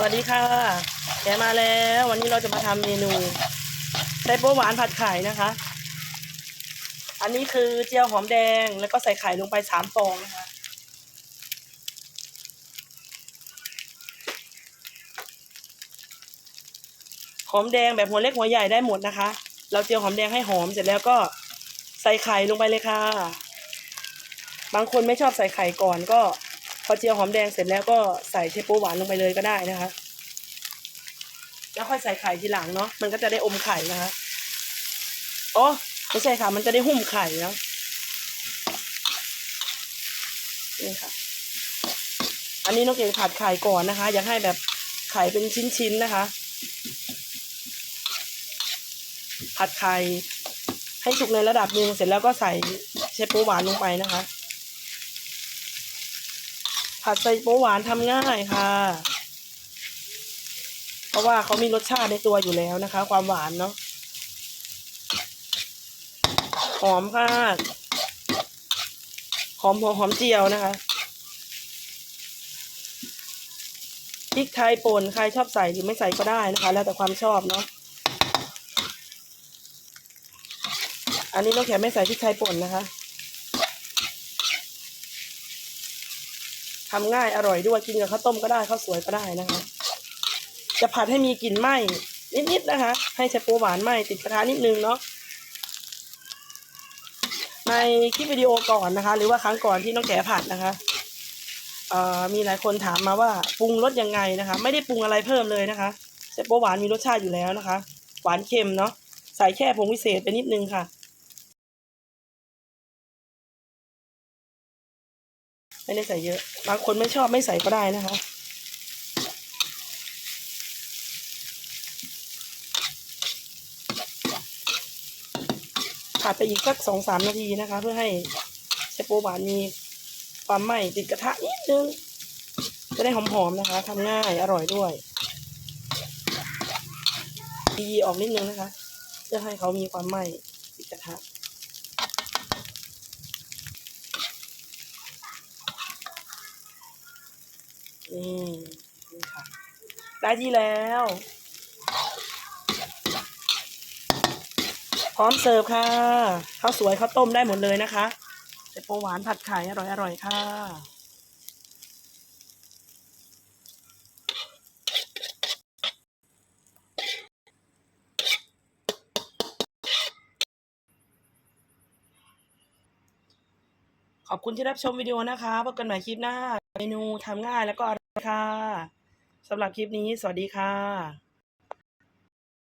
สวัสดีค่ะ แกมาแล้ว วันนี้เราจะมาทำเมนูไส้โป๊หวานผัดไข่นะคะ อันนี้คือเจียวหอมแดงแล้วก็ใส่ไข่ลงไปสามฟองนะคะหอมแดงแบบหัวเล็กหัวใหญ่ได้หมดนะคะ เราเจียวหอมแดงให้หอมเสร็จแล้วก็ใส่ไข่ลงไปเลยค่ะ บางคนไม่ชอบใส่ไข่ก่อนก็ พอเจียวหอมแดงเสร็จแล้วก็ใส่เชฟโปหวานลงไปเลยก็ได้นะคะ แล้วค่อยใส่ไข่ทีหลังเนาะมันก็จะได้อมไข่นะคะอ๋อไม่ใช่ค่ะ มันจะได้หุ้มไข่เนาะนี่ค่ะ อันนี้น้องเก่งผัดไข่ก่อนนะคะ อยากให้แบบไข่เป็นชิ้นๆนะคะ ผัดไข่ให้สุกในระดับหนึ่งเสร็จแล้วก็ใส่เชฟโปหวานลงไปนะคะ ผัดไส้โป๊หวานทำง่ายค่ะ เพราะว่าเขามีรสชาติในตัวอยู่แล้วนะคะ ความหวานเนาะหอมค่ะหอมหัวหอมเจียวนะคะพริกไทยป่นใครชอบใส่หรือไม่ใส่ก็ได้นะคะ แล้วแต่ความชอบเนาะอันนี้น้องแขกไม่ใส่พริกไทยป่นนะคะ ทำง่ายอร่อยด้วยกินกับข้าวต้มก็ได้ข้าวสวยก็ได้นะคะ จะผัดให้มีกลิ่นไหม้นิดๆนะคะ ให้ใช้โปหวานไหม้ติดกระทะนิดนึงเนาะในคลิปวิดีโอก่อนนะคะ หรือว่าครั้งก่อนที่น้องแกผัดนะคะมีหลายคนถามมาว่าปรุงรสยังไงนะคะ ไม่ได้ปรุงอะไรเพิ่มเลยนะคะใช้โปหวานมีรสชาติอยู่แล้วนะคะ หวานเค็มเนาะใส่แค่ผงวิเศษไปนิดนึงค่ะ ไม่ได้ใส่เยอะ บางคนไม่ชอบไม่ใส่ก็ได้นะคะ ผัดไปอีกสักสองสามนาทีนะคะ เพื่อให้เชฟโปหวานมีความไหม้ติดกระทะนิดนึง จะได้หอมๆนะคะทำง่ายอร่อยด้วยดีออกนิดนึงนะคะเพื่อให้เขามีความไหม้ติดกระทะ นี่นี่ค่ะ ได้ที่แล้ว พร้อมเสิร์ฟค่ะข้าวสวยข้าวต้มได้หมดเลยนะคะเจ็โปหวานผัดไข่อร่อยอร่อยค่ะขอบคุณที่รับชมวิดีโอนะคะ พบกันใหม่คลิปหน้า เมนูทำง่ายแล้วก็อร่อยค่ะสำหรับคลิปนี้ สวัสดีค่ะ